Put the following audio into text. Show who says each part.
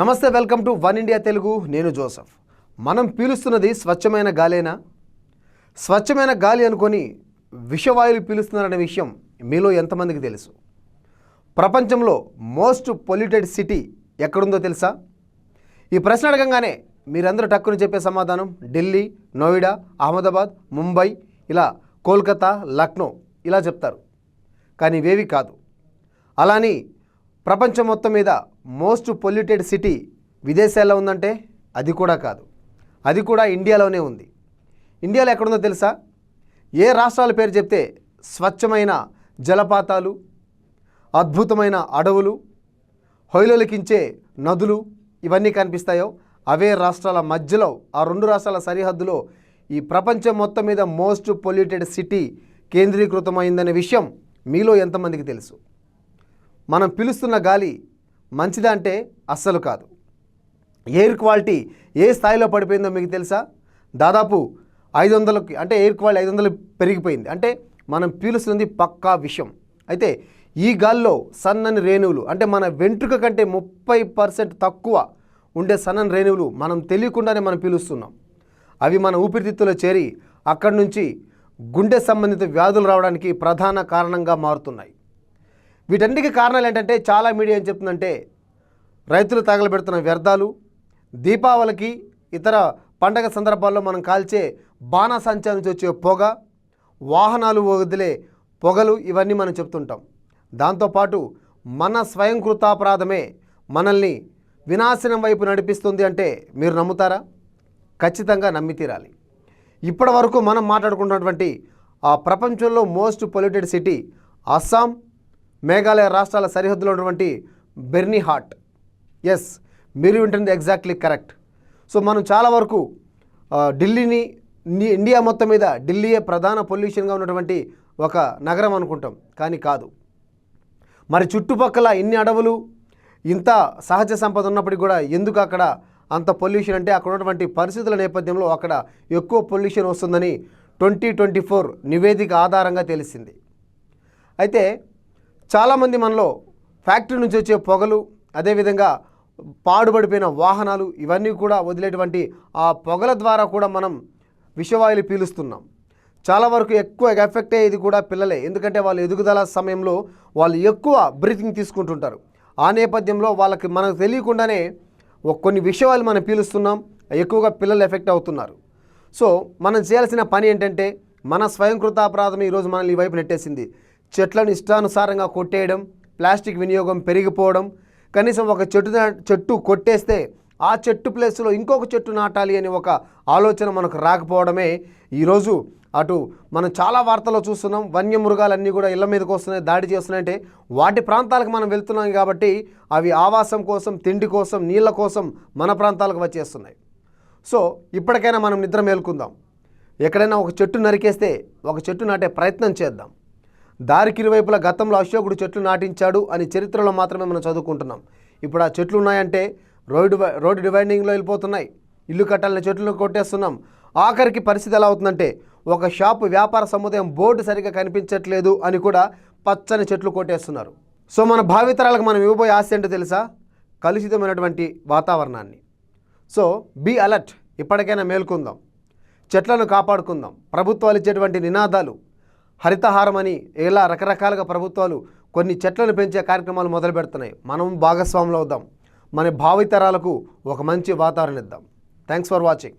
Speaker 1: నమస్తే welcome to one India Telugu. నేను Joseph. మనం పీలుస్తున్నది స్వచ్ఛమైన గాలేనా? స్వచ్ఛమైన గాలి అనుకొని విషవాయువులు పీలుస్తున్నారనే విషయం మీలో ఎంతమందికి తెలుసు? ప్రపంచంలో మోస్ట్ పొల్యూటెడ్ సిటీ ఎక్కడుందో తెలుసా? ఈ ప్రశ్న అడగంగానే మీరందరూ టక్కుని చెప్పే సమాధానం ఢిల్లీ నోయిడా అహ్మదాబాద్ ముంబై ఇలా కోల్కతా లక్నో ఇలా చెప్తారు. కానీ ఇవేవి కాదు. అలాని ప్రపంచం మొత్తం మీద మోస్ట్ పొల్యూటెడ్ సిటీ విదేశాల్లో ఉందంటే అది కూడా కాదు. అది కూడా ఇండియాలోనే ఉంది. ఇండియాలో ఎక్కడుందో తెలుసా? ఏ రాష్ట్రాల పేరు చెప్తే స్వచ్ఛమైన జలపాతాలు అద్భుతమైన అడవులు హొయలులకించే నదులు ఇవన్నీ కనిపిస్తాయో అవే రాష్ట్రాల మధ్యలో ఆ రెండు రాష్ట్రాల సరిహద్దులో ఈ ప్రపంచం మొత్తం మీద మోస్ట్ పొల్యూటెడ్ సిటీ కేంద్రీకృతమైందనే విషయం మీలో ఎంతమందికి తెలుసు? మనం పిలుస్తున్న గాలి మంచిదా అంటే అస్సలు కాదు. ఎయిర్ క్వాలిటీ ఏ స్థాయిలో పడిపోయిందో మీకు తెలుసా? దాదాపు ఐదు వందలకి అంటే ఎయిర్ క్వాలిటీ ఐదు వందలు పెరిగిపోయింది. అంటే మనం పీలుస్తుంది పక్కా విషయం. అయితే ఈ గాల్లో సన్నని రేణువులు అంటే మన వెంట్రుక కంటే ముప్పై పర్సెంట్ తక్కువ ఉండే సన్నని రేణువులు మనం తెలియకుండానే మనం పీలుస్తున్నాం. అవి మన ఊపిరితిత్తులో చేరి అక్కడి నుంచి గుండె సంబంధిత వ్యాధులు రావడానికి ప్రధాన కారణంగా మారుతున్నాయి. వీటన్నిటికీ కారణాలు ఏంటంటే చాలా మీడియా ఏం చెప్తుందంటే రైతులు తగలబెడుతున్న వ్యర్థాలు దీపావళికి ఇతర పండగ సందర్భాల్లో మనం కాల్చే బాణాసంచా నుంచి వచ్చే పొగ వాహనాలు వదిలే పొగలు ఇవన్నీ మనం చెప్తుంటాం. దాంతోపాటు మన స్వయంకృతాపరాధమే మనల్ని వినాశనం వైపు నడిపిస్తుంది అంటే మీరు నమ్ముతారా? ఖచ్చితంగా నమ్మి తీరాలి. ఇప్పటి వరకు మనం మాట్లాడుకున్నటువంటి ఆ ప్రపంచంలో most polluted city Assam Meghalaya రాష్ట్రాల సరిహద్దులో ఉన్నటువంటి బెర్నీహాట్ ఎస్ మీరు వింటుంది ఎగ్జాక్ట్లీ కరెక్ట్ సో మనం చాలా వరకు ఢిల్లీని ఇండియా మొత్తం మీద ఢిల్లీయే ప్రధాన పొల్యూషన్గా ఉన్నటువంటి ఒక నగరం అనుకుంటాం కానీ కాదు. మరి చుట్టుపక్కల ఇన్ని అడవులు ఇంత సహజ సంపద ఉన్నప్పటికీ కూడా ఎందుకు అక్కడ అంత పొల్యూషన్ అంటే అక్కడ ఉన్నటువంటి పరిస్థితుల నేపథ్యంలో అక్కడ ఎక్కువ పొల్యూషన్ వస్తుందని ట్వంటీ ట్వంటీ ఫోర్ నివేదిక ఆధారంగా తెలిసింది. అయితే చాలామంది మనలో ఫ్యాక్టరీ నుంచి వచ్చే పొగలు అదేవిధంగా పాడుపడిపోయిన వాహనాలు ఇవన్నీ కూడా వదిలేటువంటి ఆ పొగల ద్వారా కూడా మనం విషవాయులు పీలుస్తున్నాం. చాలా వరకు ఎక్కువ ఎఫెక్ట్ అయ్యేది కూడా పిల్లలే. ఎందుకంటే వాళ్ళు ఎదుగుదల సమయంలో వాళ్ళు ఎక్కువ బ్రీతింగ్ తీసుకుంటుంటారు. ఆ నేపథ్యంలో వాళ్ళకి మనకు తెలియకుండానే కొన్ని విషయాలు మనం పీలుస్తున్నాం ఎక్కువగా పిల్లలు ఎఫెక్ట్ అవుతున్నారు. సో మనం చేయాల్సిన పని ఏంటంటే మన స్వయంకృతాపరాధం ఈరోజు మనల్ని ఈ వైపు నెట్టేసింది. చెట్లను ఇష్టానుసారంగా కొట్టేయడం ప్లాస్టిక్ వినియోగం పెరిగిపోవడం కనీసం ఒక చెట్టు చెట్టు కొట్టేస్తే ఆ చెట్టు ప్లేస్లో ఇంకొక చెట్టు నాటాలి అని ఒక ఆలోచన మనకు రాకపోవడమే. ఈరోజు అటు మనం చాలా వార్తల్లో చూస్తున్నాం వన్యమృగాలన్నీ కూడా ఇళ్ళ మీదకి వస్తున్నాయి దాడి చేస్తున్నాయంటే వాటి ప్రాంతాలకు మనం వెళ్తున్నాం కాబట్టి అవి ఆవాసం కోసం తిండి కోసం నీళ్ళ కోసం మన ప్రాంతాలకు వచ్చేస్తున్నాయి. సో ఇప్పటికైనా మనం నిద్ర మేల్కుందాం. ఎక్కడైనా ఒక చెట్టు నరికేస్తే ఒక చెట్టు నాటే ప్రయత్నం చేద్దాం. దారికి ఇరువైపులా గతంలో అశోకుడు చెట్లు నాటించాడు అని చరిత్రలో మాత్రమే మనం చదువుకుంటున్నాం. ఇప్పుడు ఆ చెట్లు ఉన్నాయంటే రోడ్డు రోడ్డు డివైడింగ్లో వెళ్ళిపోతున్నాయి. ఇల్లు కట్టాలని చెట్లను కొట్టేస్తున్నాం. ఆఖరికి పరిస్థితి ఎలా అవుతుందంటే ఒక షాపు వ్యాపార సముదాయం బోర్డు సరిగ్గా కనిపించట్లేదు అని కూడా పచ్చని చెట్లు కొట్టేస్తున్నారు. సో మన భావితరాలకు మనం ఇవ్వబోయే ఆశ ఏంటో తెలుసా? కలుషితమైనటువంటి వాతావరణాన్ని. So be alert. ఇప్పటికైనా మేల్కొందాం. చెట్లను కాపాడుకుందాం. ప్రభుత్వాలు ఇచ్చేటువంటి నినాదాలు హరితహారం అని ఇలా రకరకాలుగా ప్రభుత్వాలు కొన్ని చెట్లను పెంచే కార్యక్రమాలు మొదలు పెడుతున్నాయి మనం భాగస్వాములు అవుదాం మన భావితరాలకు ఒక మంచి వాతావరణం ఇద్దాం థ్యాంక్స్ ఫర్ వాచింగ్